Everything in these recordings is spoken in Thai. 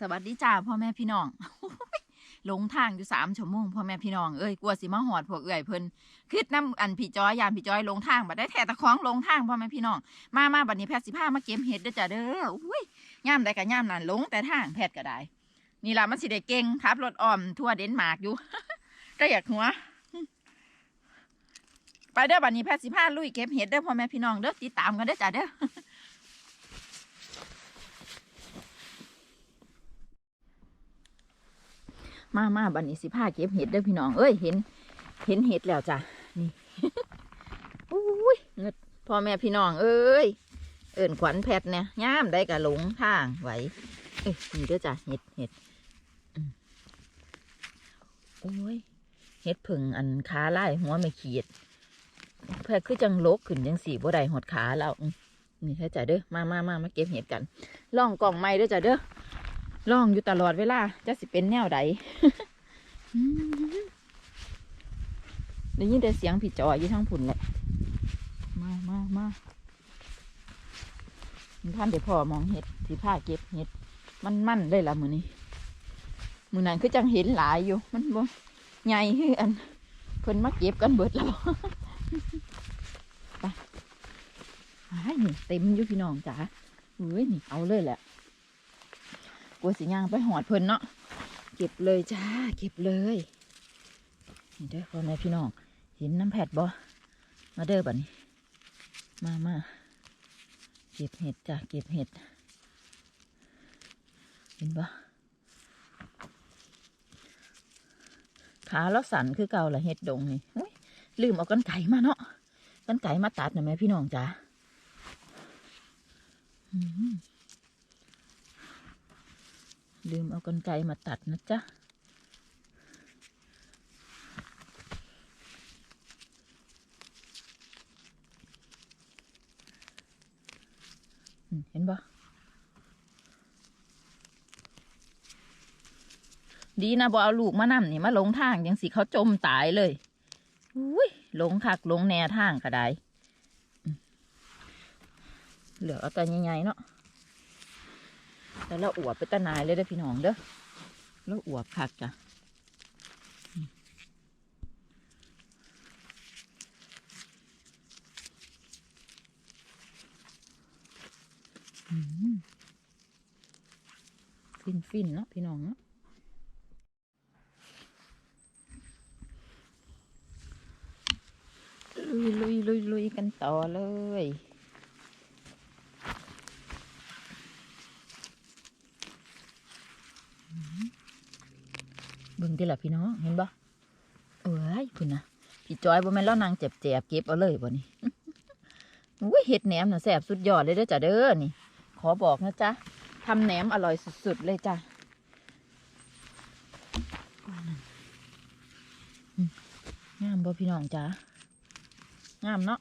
สวัสดีจ้าพ่อแม่พี่น้องหลงทางอยู่สามชั่วโมงพ่อแม่พี่น้องเอ้ยกลัวสิมาหอดพวกเอื่อยเพิ่นคิดน้ำอันพี่จอยยามพี่จอยลงทางบัดได้แท้ตะคองลงทางพ่อแม่พี่น้องมามาบัดนี้แพทย์สิพามาเก็บเห็ดเด้อจ้าเด้ออุ้ยย่ามใดกับย่ามนั่นหลงแต่ทางแพทย์ก็ได้นี่ล่ะมันสิได้เก่งขับรถอ้อมทั่วเดนมาร์กอยู่ได้อยากหัวไปเด้อบัดนี้แพทย์สิพาลุยเก็บเห็ดเด้อพ่อแม่พี่น้องเด้อติดตามกันเด้อจ้าเด้อ มามาบันนี้สิพาเก็บเห็ดเด้อพี่น้อง เอ้ย เห็น เห็นเห็ดแล้วจ้ะ นี่อุ้ยเงดพ่อแม่พี่น้อง เอ้ย เอิ่นขวัญแพทเนี่ยย่ามได้กะหลงทางไหวเอ้ยนี่เด้อจ้ะ เห็ดเห็ดอืมโอ้ย เห็ดผึ่งอันขาไล่หัวไม่ขีดแพทคือจังลกขึ้นจังสีบ่ได้หดขาแล้วอืมนี่เด้อจ้ะเด้อ มามามามาเก็บเห็ดกัน ล่องกล่องไม้เด้อจ้ะเด้อ ล่องอยู่ตลอดเวลาจะสิเป็นแนวใดได้ยินแต่เสียงผิดจอยอยู่ทั้งผุนแหละ มามามาท่านเดี๋ยวพ่อมองเห็ดสีผ้าเก็บเห็ด มันมั่นได้ละมือนี้มือนั้นคือจังเห็นหลายอยู่ มันบ่ใหญ่คืออันเพิ่นมาเก็บกันเบิดแล้วไปหายนี่เต็มอยู่พี่น้องจ๋าเฮ้ยนี่เอาเลยแหละ กลัวสิย่างไปหอดเพิ่นเนาะเก็บเลยจ้า เก็บเลยเด้อพ่อแม่พี่น้องเห็นน้ำแผดบ่มาเด้อบัดนี้ มามาเก็บเห็ดจ้ะเก็บเห็ด เห็นบ่ขาแล้วสันคือเก่าละเห็ดดงนี่ลืมเอากันไก่มาเนาะกันไก่มาตัดนะแม่พี่น้องจ้าอืม ลืมเอากรรไกรมาตัดนะจ๊ะ เห็นปะดีนะบอเอาลูกมานำนี่มาลงทางยังสิเขาจมตายเลยอุ้ยหลงคักหลงแนวทางก็ได้เหลือเอาแต่ใหญ่ๆเนาะ แล้วเราอวบไปตะนายเลยเด้อพี่น้องเด้อแล้วอวบคักจ้ะฟินฟินๆเนาะพี่น้องเนาะลุยลุยลุยลุยกันต่อเลย เบิ่งที่ละพี่น้องเห็นบ่เอ้ยคุณนะพี่จอยบ่แม่นเล่านางเจ็บเจ็บๆเก็บเอาเลยบ่นี่อุ้ยเห็ดแหนมน่ะแซ่บสุดยอดเลยเด้อจ้ะเด้อนี่ ขอบอกนะจ๊ะทำแหนมอร่อยสุดๆเลยจ้ะงามบ่พี่น้องจ้ะงามเนาะ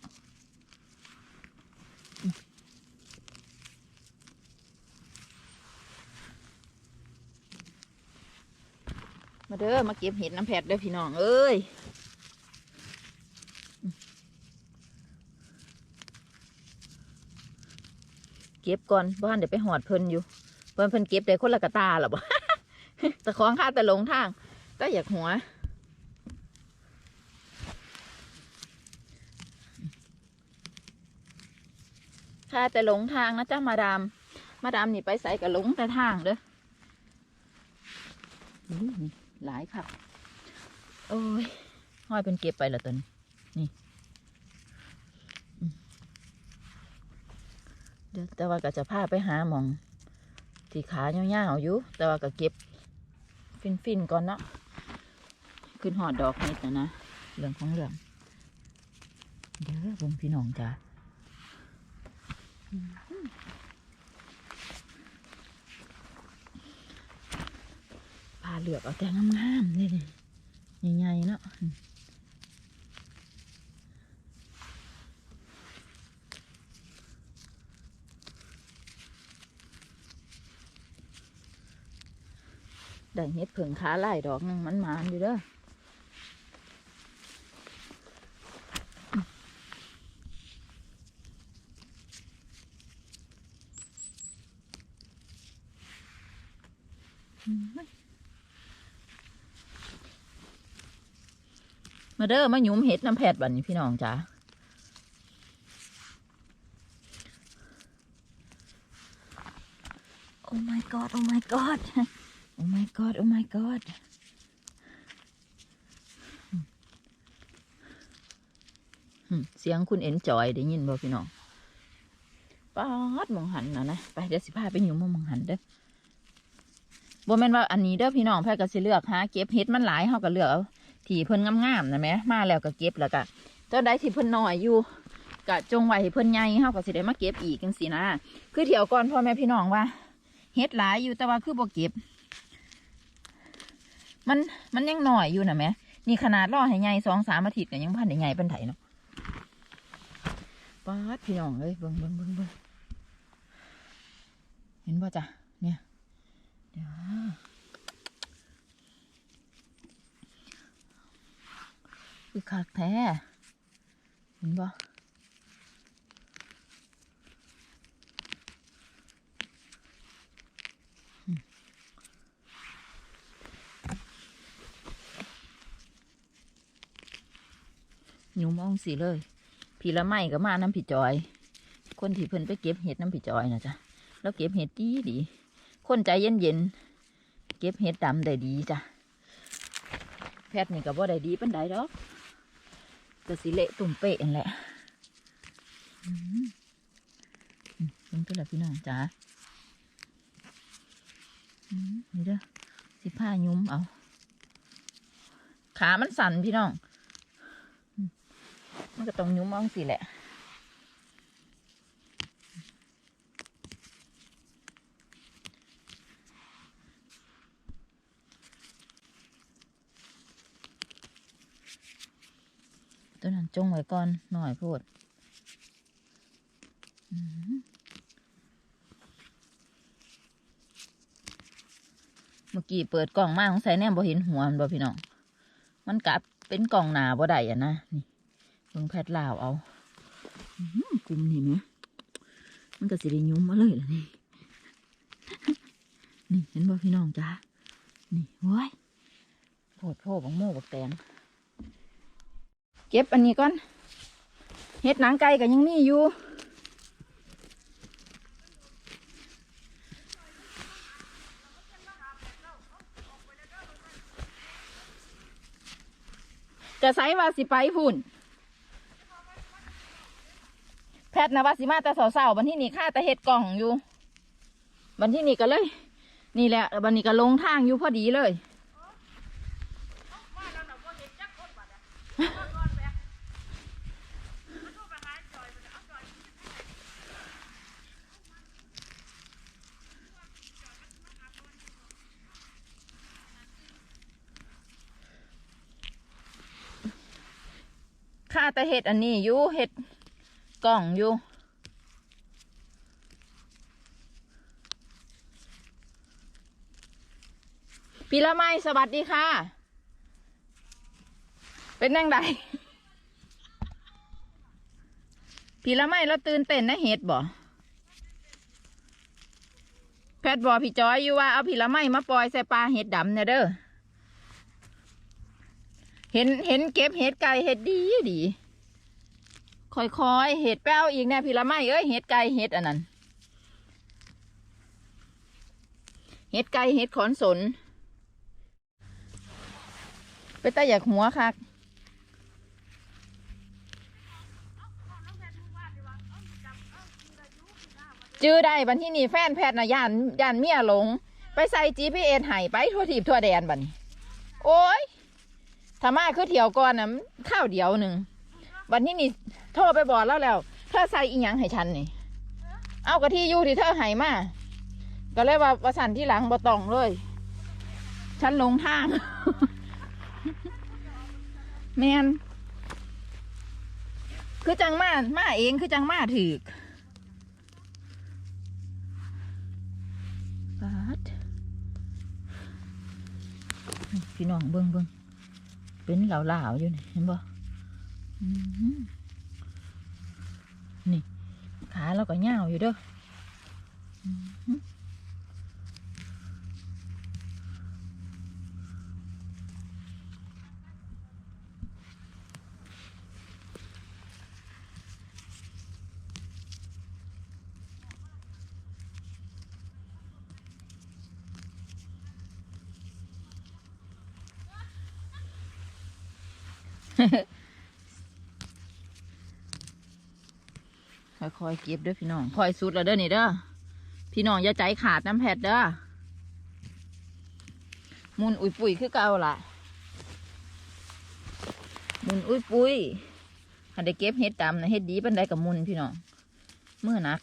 มาเด้อมาเก็บเห็ดน้ำแพดเด้อพี่น้องเอ้ยเก็บก่อนบ้านเดี๋ยวไปหอดเพิ่นอยู่เพิ่นเพิ่นเก็บได้คนละกระตาหรอบ่แต่ของข้าแต่หลงทางก็อยากหัวข้าแต่หลงทางนะจ้ามาดามมาดามนี่ไปใส่กับหลงแต่ทางเด้ออู้นี่ หลายค่ะ โอ้ยห้อยเป็นเก็บไปละตวนนี่เดี๋ยวแต่ว่าก็จะพาไปหาหมองที่ขาเงาวๆอยู่ แต่ว่าก็เก็บฟินๆก่อนเนาะขึ้นหอดดอกเห็ดนะนะเรื่องของเรื่องเด้อผมพี่น้องจ้าพา เหลือกเอาแต่งามๆนี่นี่ใหญ่ๆเนาะได้เห็ดเผิงขาไล่ดอกนึงมันมานอยู่เด้อม มาเด้อมาหยุมเห็ดน้ำแผดบัดนี้พี่น้องจ๋าโอ้ my god โอ้ my god โอ้ my god โอ้ my god อืมเสียงคุณเอ็นจอยได้ยินบ่พี่น้องป๊าดมองหันนะนะไปเดี๋ยวสิพาไปหยุมมองหันเด้อบ่แม่นว่าอันนี้เด้อพี่น้องแพทย์ก็สิเลือกหาเก็บเห็ดมันหลายเฮาก็เลือกเอา ที่เพิ่นงามๆนะแม่มาแล้วก็เก็บแล้วก็เจ้าใดที่เพิ่นน้อยอยู่ก็จงไว้ให้เพิ่นใหญ่เฮาก็สิได้มาเก็บอีกจังซี่นะคือเที่ยวก่อนพ่อแม่พี่น้องว่าเห็ดหลายอยู่แต่ว่าคือบ่เก็บ มันมันยังน้อยอยู่นะแม่นี่ขนาดรอให้ใหญ่สองสามอาทิตย์ก็ยังพันได้ใหญ่เป็นไถเนาะป๊าดพี่น้องเอ้ยเบิ่งเบิ่งเบิ่งเบิ่งเห็นป่ะจ้ะเนี่ยเดี๋ยว คือคักแท้เห็นป่ะหนูมองสีเลยพี่ละไม่ก็มาน้ำพี่จอย คนที่เพิ่นไปเก็บเห็ดน้ำพี่จอยนะจ๊ะ แล้วเก็บเห็ดดีดี คนใจเย็นเย็น เก็บเห็ดดำได้ดีจ้ะ แพทย์นี่ก็บ่ได้ดีเปานใดดอก แต่สิเละตุ่มเปะนั่นแหละอืมอืมเพิ่งตัวละพี่น้องจ๋าอืมนี่เด้อสิผ้ายุ้มเอา ขามันสั่นพี่น้อง มันก็ต้องยุ้มมอาสิแหละ ตัวนั้น จงไว้ก่อนหน่อยพูดอืมเมื่อกี้เปิดกล่องมาของใส่แนมบ่เห็นหัวมันบ่พี่น้อง มันกลับเป็นกล่องหนาบ่ได้อะนะ นี่เบิ่งแพทย์ลาวเอาอื้อหือกลุ่มนี่ไหมมันก็สิได้ยุ้มมาเลยล่ะนี่ นี่เห็นบ่พี่น้องจ้านี่โว้ยโผดโผบังโม่บักแตง เก็บอันนี้ก่อนเห็ดหนังไก่ก็ยังมีอยู่จะใส่ว่าสิไปพุ่น แพทย์นะว่าสิมาแต่สาวๆบันที่นี่ค่าแต่เห็ดกล่องอยู่บันที่นี่ก็เลย นี่แหละบันนี้ก็ลงทางอยู่พอดีเลย ค่าแต่เห็ดอันนี้อยู่เห็ดกล่องอยู่พี่ละไม้สวัสดีค่ะ เป็นยังไงพี่ละไม้เราตื่นเต้นนะเห็ดบ่แพทย์บอกพี่จอยอยู่ว่าเอาพี่ละไม้มาปล่อยใส่ปลาเห็ดดำเนี่ยเด้อ เห็นเห็นเก็บเห็ดไก่เห็ดดีดีค่อยๆเห็ดแป้วอีกแน่พี่ละไม่เอ้ยเห็ดไก่เห็ดอันนั้นเห็ดไก่เห็ดขอนสนไปตาอยากหัวคักจื้อได้บันที่นี่แฟนแพทย์นะย่านย่านเมียหลง ไปใส่ GPS ให้ไปทั่วทีบทั่วแดนบันโอ้ย ถ้ามาคือเที่ยวก่อนนะข้าวเดียวหนึ่งวันนี้นี่โทรไปบอกแล้วแล้วเธอใส่อีหยังให้ฉันนี่ เอากะที่ยู่ที่เธอให้มาก็เลยว่าประสันที่หลังบ่ตองเลย ฉันลงทาง แมนคือจังมามาเองคือจังมาถือกปาดพี่น้องเบิ้งเบิ้ง เป็นเหลาๆอยู่นี่เห็นบ่นี่ ขาเราก็เงาวอยู่เด้อ ค่อยๆเก็บเด้อพี่น้องค่อยสุดแล้วเด้อนี่เด้อพี่น้องอย่าใจขาดน้ำแพดเด้อมุนอุ้ยปุ๋ยคือเก่าล่ะ มุนอุ้ยปุ้ยหันได้เก็บเห็ดดำนะเห็ดดีปันไดกับมุนพี่น้องเมื่อนัก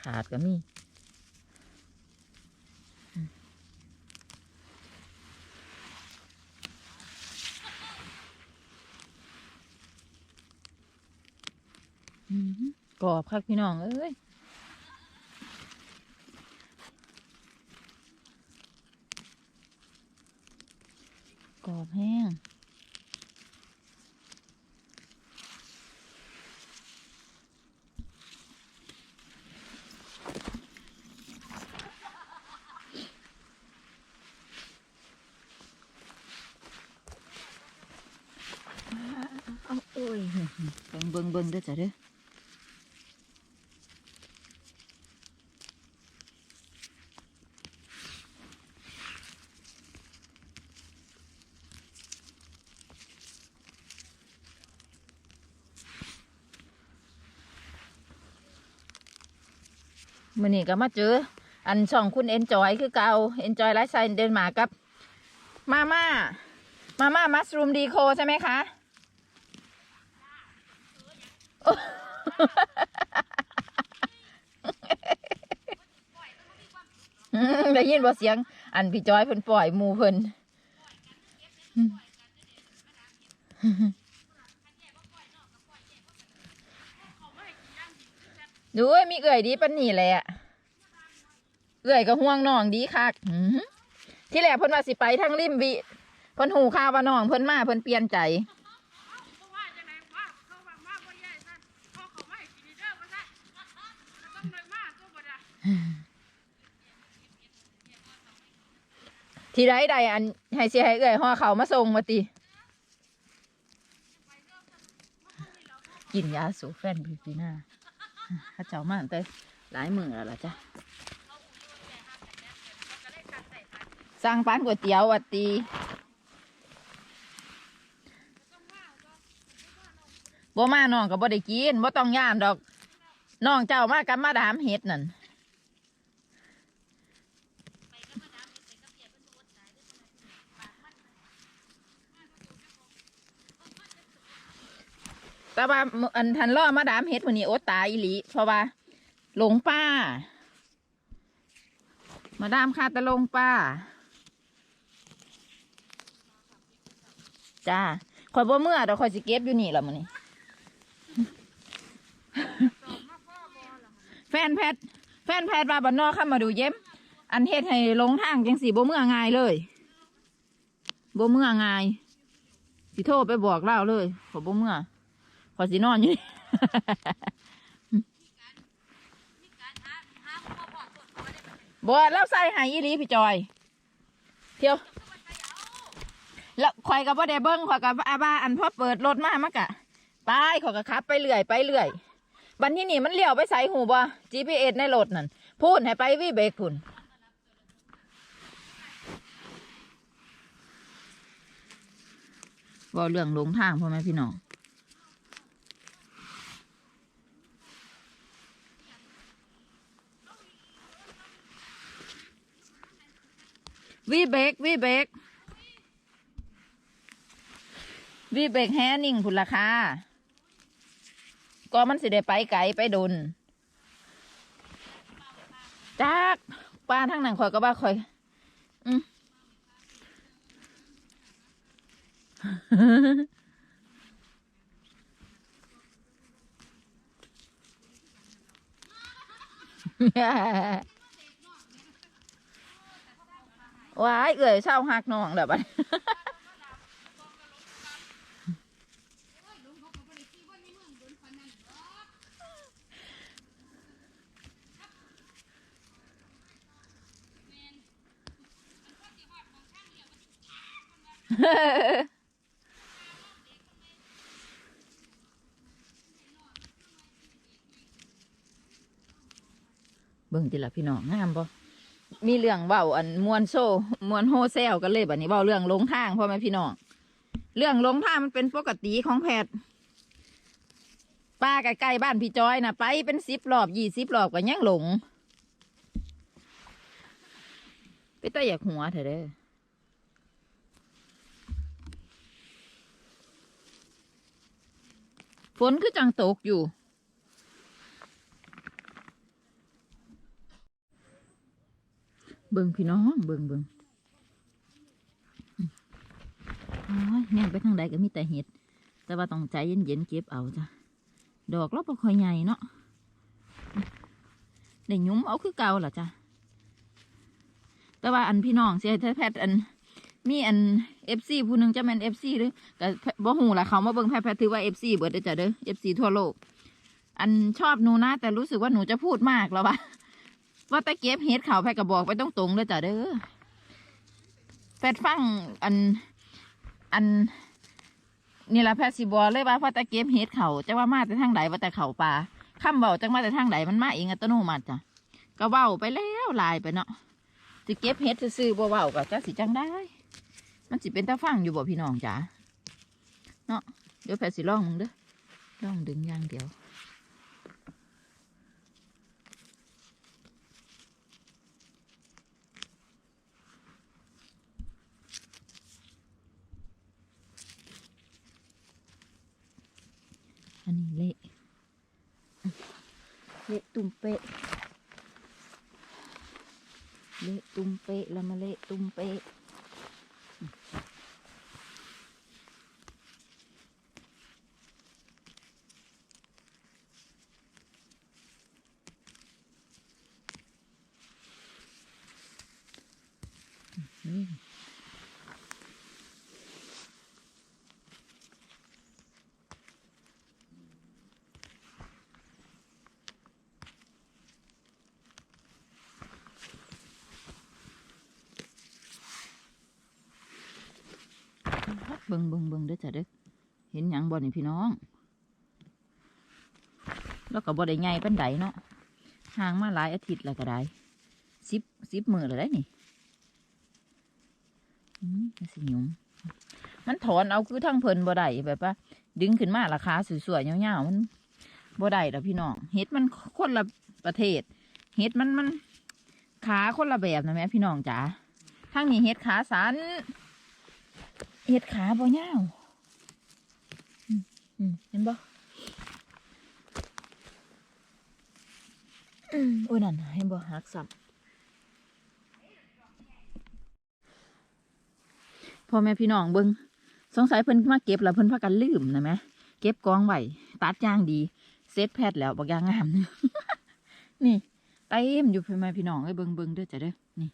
ขาดก็มีอืมกร อบครับพี่น้องเอ้ยกรอบแห้งเอาโอ้ยเบิ่งเบิ่งเบิ่งด้อจ้ะเด้อ มื่อนี้ก็มาเจอ อันช่องคุณเอนจอยคือเกาเอนจอยไลฟ์สไตล์เดนมาร์กกับ มาม่า มาม่ามัสรูมดีโคใช่ไหมคะได้ยินบ่เสียง อันพี่จอยเพิ่นปล่อยมูเพิ่น ดูเอ้มีเอื่อยดีปันนี่แหละเอื่อยก็ห่วงน้องดีคักที่แรกเพิ่นว่าสิไปทางริมวิเพิ่นหูข่าวว่าน้องเพิ่นมาเพิ่นเปลี่ยนใจที่ไรใดอันให้เสียให้เอื่อยห่อเขามาส่งมาติกินยาสูแฟนพี่ปีหน้า ข้าเจ้ามาแต่หลายมือแล้วล่ะจ้ะสั่งปานก๋วยเตี๋ยววัดตีบ่มาน้องก็บ่ได้กินบ่ต้องย่านดอก น้องเจ้ามากับมาดามเฮ็ดนั่น แต่ว่าอันทันล่อมาดามเฮ็ดวันนี้โอดตายอีหลีเพราะว่าหลงป้า มาดามคาตะลงป้า จ้าขอยบ่เมื่อเดี๋ยวข่อยสิเก็บอยู่นี่ละมื้อนี้แฟนแพทย์แฟนแพทย์ว่าบันนอกเข้ามาดูเย็มอันเฮ็ดให้ลงทางจังสีบ่เมื่อง่ายเลยบ่เมื่อง่ายสิโทรไปบอกเล่าเลยขอบ่เมื่อ อยสินอนอยู่นี่บัวเราใส่หายอีหลีพี่จอย เที่ยวแล้วข่อยกับบ่าได้เบิ้งข่อยกับอาบ้าอันพ่อเปิดรถมามักอะไปขอยก็ขับ ไปเรื่อยไปเรื่อยบันที่นี่มันเลี้ยวไปใส่หูบ่ GPS ในรถนั่นพูดให้ไปวีเบรกพุ่นบ่เรื่องหลงทางพ่อแม่พี่น้อง วีเบกวีเบกวีเบกแฮนิ่งพุ่นราคาก็มันสิได้ไปไกลไปดนจากป้าทั้งนั้นคอยก็บ้าคอย อืม ว้ายเอื่อยเศร้าหักน้องแบบนี้เบิ่งติละพี่น้องงามบ่ มีเรื่องเว้าอันมวนโซ่มวนโฮเซลกันเลยบัดนี้เว้าเรื่องลงทางพ่อแม่พี่น้องเรื่องลงทางมันเป็นปกติของแพทย์ป้าใกล้ๆบ้านพี่จอยนะไปเป็นสิบรอบยี่สิบรอบก็ยังหลงไปแต่อยากหัวเถอะเด้อฝนคือจังตกอยู่ เบิ่งพี่น้องเบิ่งเบิ่งโอ้ยแน่ไปทางใดก็มีแต่เห็ด แต่ว่าต้องใจเย็นๆเก็บเอาจ้ะ ดอกเราบ่ค่อยใหญ่เนาะได้ยุ้มเอาคือเก่าล่ะจ้ะ แต่ว่าอันพี่น้องเสียแพทย์อัน มีอันเอฟซีผู้หนึ่งจะแมนเอฟซีหรือก็บ่หูละเขามาเบิ่งแพทย์แพทย์ถือว่าเอฟซีเบิดเด้อจ้ะเด้อเอฟซีทั่วโลก อันชอบหนูนะ แต่รู้สึกว่าหนูจะพูดมากแล้ววะ ว่าแต่เก็บเฮ็ดเขาแพทย์ก็บอกไปตรงเลยจ้ะเด้อแพทย์ฟังอันอันนี่ละแพทย์สิบอเลยว่าพอแต่เก็บเฮ็ดเขาจะว่ามาแต่ทางใดว่าแต่เขาปลาคำเบาจังมาแต่ทางใดมันมาเองอัตโนมัติจ้ะก็เว้าไปแล้วลายไปเนาะสิเก็บเฮ็ดซื่อๆบ่เว้าก็จะสิจังได้ มันสิเป็นตาฟังอยู่บ่พี่น้องจ๋าเนาะเดี๋ยวแพทย์สิลองมึงเด้อลองดึงอย่างเดียว อันนี้เละเละตุ่มเปะเละตุ่มเปะแล้วมาเละตุ่มเปะอืมเบิ่งเบิ่งเบิ่งเด้อจ้ะเด้อเห็ นี่พี่น้อง แล้วก็บ่ได้ใหญ่ปานใดเนาะห่างมาหลายอาทิตย์แล้วก็ได้สิบสิบมือแล้วได้นี่อืมสิหยุมมันถอนเอาคือทั้งเพลินบ่ได้แบบว่าดึงขึ้นมาราคาสวยๆยาวๆมันบ่ได้ดอพี่น้องเฮ็ดมันคนละประเทศเฮ็ดมันมันขาคนละแบบนะแม่พี่น้องจ๋าทั้งนี้เฮ็ดขาสันเฮ็ดขาบ่ยาว อืมเห็นบ่อืมโอ้ยนั่นเห็นบ่หักสับพ่อแม่พี่น้องเบิ่งสงสัยเพิ่นมาเก็บแล้วเพิ่นพากันลืมนะแหมเก็บกองไหวตัดย่างดีเซตแพทย์แล้วบอกย่างงามนี่นี่เต็มอยู่พี่แม่พี่น้องเอ้เบิงเบิงเด้อจ้ะเด้อนี่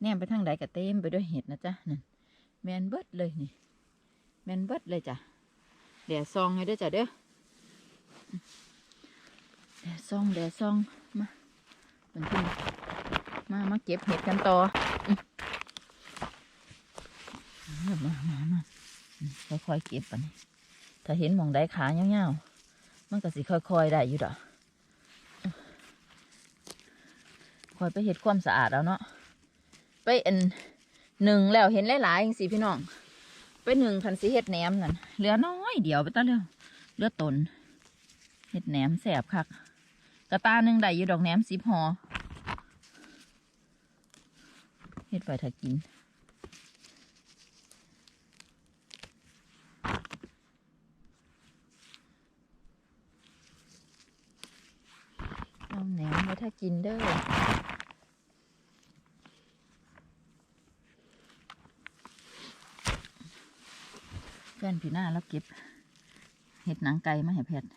แนมไปทางใดก็เต็มไปด้วยเห็ดนะจ๊ะนั่นแมนเบิดเลยนี่แมนเบิดเลยจ้ะ แดดซองให้ด้อจ้ะเด้อแดดซองแดดซองมาเป็นที่มามาเก็บเห็ดกันต่อมามามาค่อยๆเก็บปันนี้ถ้าเห็นหมองได้ขาเงาวๆมันก็สิค่อยๆได้อยู่ดอกคอยไปเห็ดความสะอาดแล้วเนาะไปอันหนึ่งแล้วเห็นหลายๆอย่างสิพี่น้อง ไปหนึ่งพันสิเห็ดแหนมนั่นเหลือน้อยเดี๋ยวไปตั้งเร็วเหลือตนเห็ดแหนมแสบคักกระตาหนึ่งได้อยู่ดอกแหนมสิบหอเห็ดไว้ถ้ากิน เอาแหนมไว้ถ้ากินเด้อ นพี่หน้าแล้วเก็บ เห็ดหนังไก่มาให้แพทย์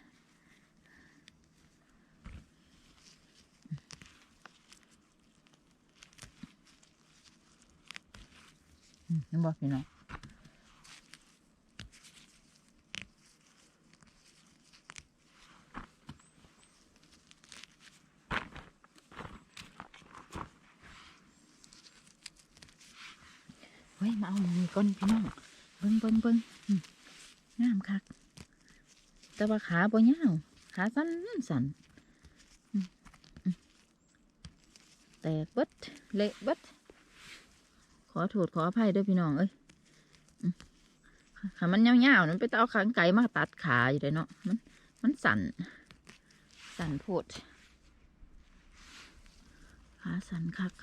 อืมเห็นบอกพี่น้องเฮ้ย มาเอามือก่อนพี่น้อง เบิ้งเบิ้งเบิ้งอืมงามคัก แต่ ว่าขาบ่ยาวขาสั้นสั้นแตกเบิดเละเบิดขอโทษขออภัยด้วยพี่น้องเอ้ยขามันยาวๆนั้นไปต้องเอาขางไก่มาตัดขาอยู่เลยเนาะมันมันสั่น สั่นโพดขาสั่นคัก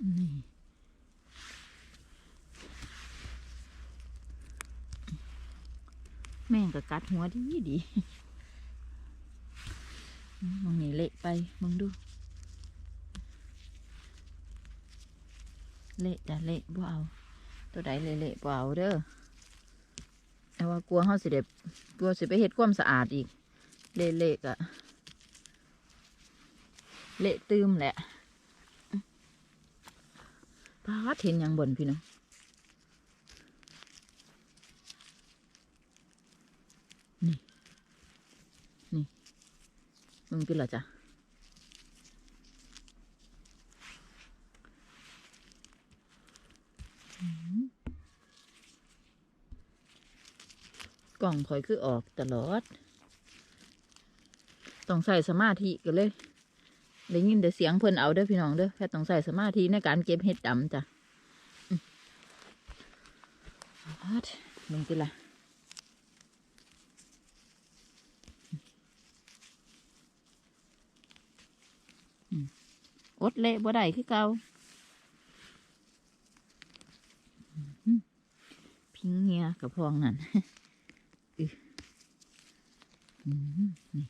นี่แม่งก็กัดหัวดีดีมึงนี่เละไปมึงดู เละจ้ะเละบ่เอาตัวใดเละๆบ่เอาเด้อแต่ว่ากลัวเฮาสิเด็บกลัวสิไปเฮ็ดความสะอาดอีก เละๆกะเละตืมแหละ พาเห็นยังบนพี่น้องนี่นี่มึงกินเหรอจ๊ะกล่องข่อยคือออกตลอด ต้องใส่สมาธิกันเลย ได้ยินแต่เสียงเพิ่นเอาเด้อพี่น้องเด้อแค่ต้องใส่สมาธิในการเก็บเห็ดดำจ้ะอัดมึงกินละอดเละบ่ได้คือเก่าพิงเงียกับพองนั่นอืออืมนี่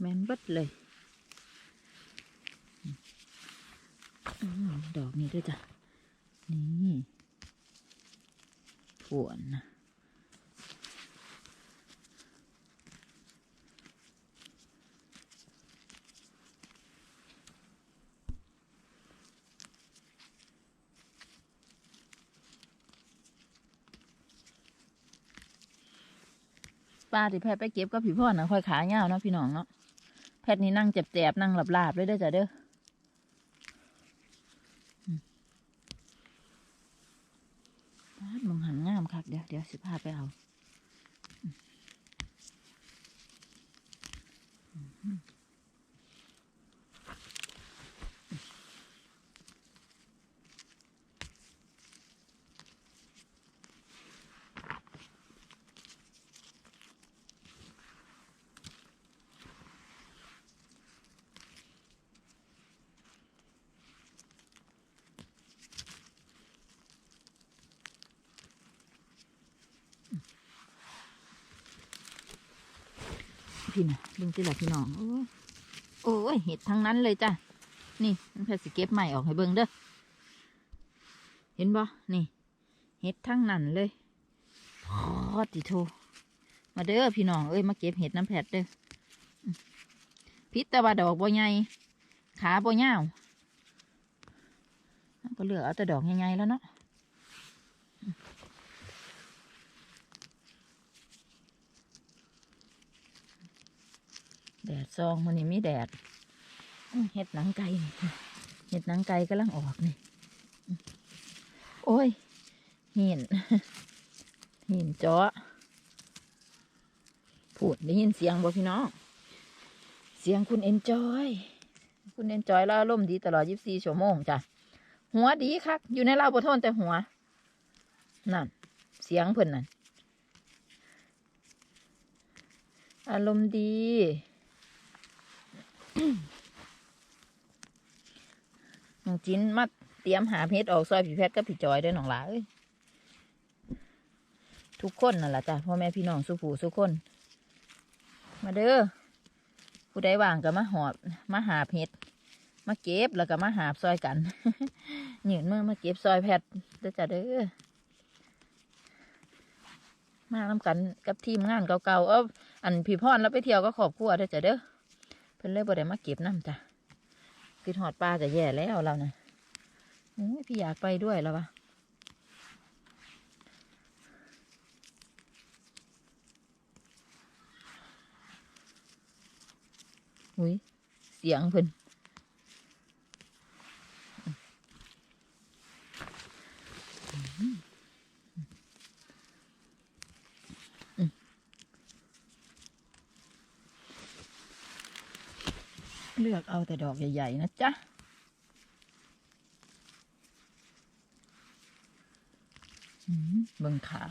แม่นบดเลยอดอกนี้ด้วยจ้ะ นี่ผวนนะป้าที่แพทย์ไปเก็บก็ผีพ่อนะค่อยขาเงาเนาะพี่น้องเนาะ พทย์นี่นั่งเจ็บๆนั่งหลับๆเลยเด้อจ้ะเด้อมองหันงามคักเดี๋ยวเดี๋ยวสิพาไปเอาอ พี่นะเบิ่งสิละพี่น้องโอ้ยเห็ดทั้งนั้นเลยจ้ะนี่มันแพสิเก็บใหม่ออกให้เบิ่งเด้อเห็นบ่นี่เห็ดทั้งนั้นเลยพอติโทมาเด้อพี่น้องเอ้ยมาเก็บเห็ดน้ำแผดเด้อพิษต่ว่าดอกบ่ใหญ่ขาบ่ยาวเราก็เลือกเอาแต่ดอกใหญ่ๆแล้วเนาะ แดดซองมันนี่มีแดดเห็ดหนังไก่เห็ดหนังไก่กำลังออกนี่โอ้ยหินหินจาะพูดได้ยินเสียงบ่พี่น้อง เสียงคุณเอนจอย คุณเอนจอยแล้วอารมณ์ดีตลอด 24 ชั่วโมงจ้ะ หัวดีคัก อยู่ในเราบ่ทนแต่หัว นั่น เสียงเพิ่นนั่น อารมณ์ดี น้องจินมาเตรียมหาเพชรออกซอยผีแพทย์กับผีจอยด้วยน้องหลาเอ้ยทุกคนนั่นแหละจ้ะพ่อแม่พี่น้องสุผูสุคน มาเด้อผู้ใดว่างก็มาหอบมาหาเพชรมาเก็บแล้วก็มาหาซอยกันหยืนมือมาเก็บซอยแพทย์ด้จ้ะเด้อมาทำกันกับทีมงานเก่าๆเอออันพี่พรแล้วไปเที่ยวก็ขอบครัวเด้จ้ะเด้อ เพิ่นเลยบ่ได้มาเก็บน้ำจ้ะคือหอดปลาจะแย่แล้วเรานะโอ้ยพี่อยากไปด้วยแล้ววะอุ้ยเสียงเพิ่น เลือกเอาแต่ดอกใหญ่ๆนะจ๊ะเบิ่งขา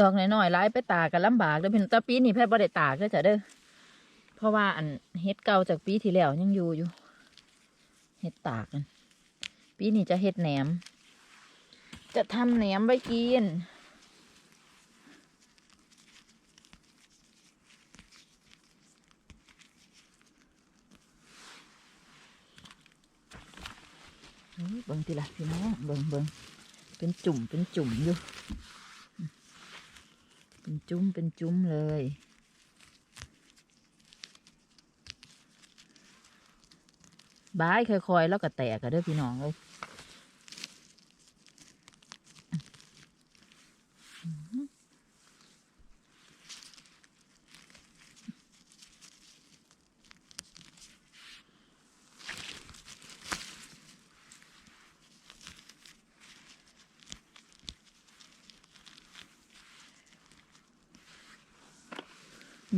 ดอกน้อยๆร้ายไปตากกันลำบากเด้อพี่น้องแต่ปีนี้แพทย์บ่ได้ตากเด้อจ้ะเด้อ เพราะว่าอันเฮ็ดเก่าจากปีที่แล้วยังอยู่อยู่เฮ็ดตากัน ปีนี้จะเฮ็ดแหนม จะทำแหนมไว้กินเฮ้ยเบิ่งทีละพี่น้องเบิ่งเบิ่งเป็นจุ่มเป็นจุ่มอยู่ เป็นจุ้มเป็นจุ้มเลย บายค่อยๆ แล้วก็แตกกันเด้อพี่น้องเลย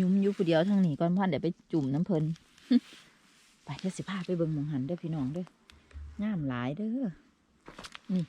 ยุ่มยู่ผู้เดียวทั้งนี้ก่อนพ่อนเดี๋ยวไปจุ่มน้ำเพลิน เดี๋ยวสิพาไปเบิ่งหมองหันเด้อพี่น้องเด้องามหลายเด้อนี่